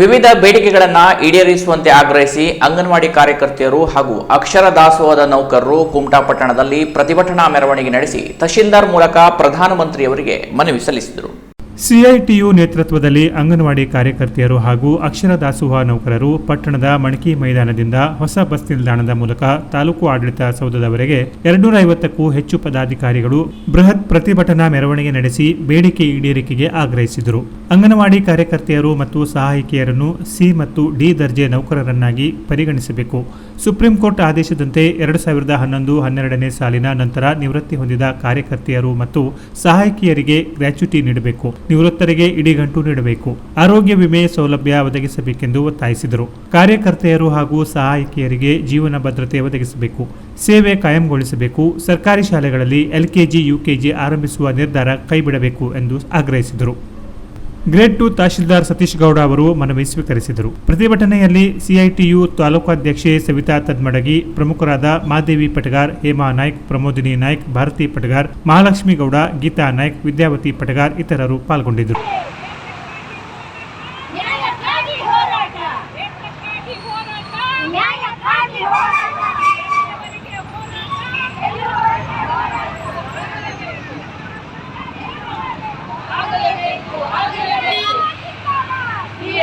ವಿವಿಧ ಬೇಡಿಕೆಗಳನ್ನು ಈಡೇರಿಸುವಂತೆ ಆಗ್ರಹಿಸಿ ಅಂಗನವಾಡಿ ಕಾರ್ಯಕರ್ತೆಯರು ಹಾಗೂ ಅಕ್ಷರ ದಾಸೋಹದ ನೌಕರರು ಕುಮಟಾ ಪಟ್ಟಣದಲ್ಲಿ ಪ್ರತಿಭಟನಾ ಮೆರವಣಿಗೆ ನಡೆಸಿ ತಹಶೀಲ್ದಾರ್ ಮೂಲಕ ಪ್ರಧಾನಮಂತ್ರಿಯವರಿಗೆ ಮನವಿ ಸಲ್ಲಿಸಿದರು. ಸಿಐಟಿಯು ನೇತೃತ್ವದಲ್ಲಿ ಅಂಗನವಾಡಿ ಕಾರ್ಯಕರ್ತೆಯರು ಹಾಗೂ ಅಕ್ಷರ ದಾಸೋಹ ನೌಕರರು ಪಟ್ಟಣದ ಮಣಕಿ ಮೈದಾನದಿಂದ ಹೊಸ ಬಸ್ ನಿಲ್ದಾಣದ ಮೂಲಕ ತಾಲೂಕು ಆಡಳಿತ ಸೌಧದವರೆಗೆ ಎರಡ್ನೂರ ಐವತ್ತಕ್ಕೂ ಹೆಚ್ಚು ಪದಾಧಿಕಾರಿಗಳು ಬೃಹತ್ ಪ್ರತಿಭಟನಾ ಮೆರವಣಿಗೆ ನಡೆಸಿ ಬೇಡಿಕೆ ಈಡೇರಿಕೆಗೆ ಆಗ್ರಹಿಸಿದರು. ಅಂಗನವಾಡಿ ಕಾರ್ಯಕರ್ತೆಯರು ಮತ್ತು ಸಹಾಯಕಿಯರನ್ನು ಸಿ ಮತ್ತು ಡಿ ದರ್ಜೆ ನೌಕರರನ್ನಾಗಿ ಪರಿಗಣಿಸಬೇಕು. ಸುಪ್ರೀಂ ಕೋರ್ಟ್ ಆದೇಶದಂತೆ ಎರಡು ಸಾವಿರದ ಹನ್ನೊಂದು ಹನ್ನೆರಡನೇ ಸಾಲಿನ ನಂತರ ನಿವೃತ್ತಿ ಹೊಂದಿದ ಕಾರ್ಯಕರ್ತೆಯರು ಮತ್ತು ಸಹಾಯಕಿಯರಿಗೆ ಗ್ರ್ಯಾಚ್ಯುಟಿ ನೀಡಬೇಕು. ನಿವೃತ್ತರಿಗೆ ಇಡಿಗಂಟು ನೀಡಬೇಕು. ಆರೋಗ್ಯ ವಿಮೆ ಸೌಲಭ್ಯ ಒದಗಿಸಬೇಕೆಂದು ಒತ್ತಾಯಿಸಿದರು. ಕಾರ್ಯಕರ್ತೆಯರು ಹಾಗೂ ಸಹಾಯಕಿಯರಿಗೆ ಜೀವನ ಭದ್ರತೆ ಒದಗಿಸಬೇಕು. ಸೇವೆ ಕಾಯಂಗೊಳಿಸಬೇಕು. ಸರ್ಕಾರಿ ಶಾಲೆಗಳಲ್ಲಿ ಎಲ್ಕೆಜಿ, ಯುಕೆಜಿ ಆರಂಭಿಸುವ ನಿರ್ಧಾರ ಕೈಬಿಡಬೇಕು ಎಂದು ಆಗ್ರಹಿಸಿದರು. ಗ್ರೇಡ್ ಟು ತಹಶೀಲ್ದಾರ್ ಸತೀಶ್ ಗೌಡ ಅವರು ಮನವಿ ಸ್ವೀಕರಿಸಿದರು. ಪ್ರತಿಭಟನೆಯಲ್ಲಿ ಸಿಐಟಿಯು ತಾಲೂಕಾಧ್ಯಕ್ಷೆ ಸವಿತಾ ತದ್ಮಡಗಿ, ಪ್ರಮುಖರಾದ ಮಾದೇವಿ ಪಟಗಾರ್, ಹೇಮಾ ನಾಯ್ಕ್, ಪ್ರಮೋದಿನಿ ನಾಯ್ಕ್, ಭಾರತಿ ಪಟಗಾರ್, ಮಹಾಲಕ್ಷ್ಮಿ ಗೌಡ, ಗೀತಾ ನಾಯ್ಕ್, ವಿದ್ಯಾವತಿ ಪಟಗಾರ್ ಇತರರು ಪಾಲ್ಗೊಂಡಿದ್ದರು.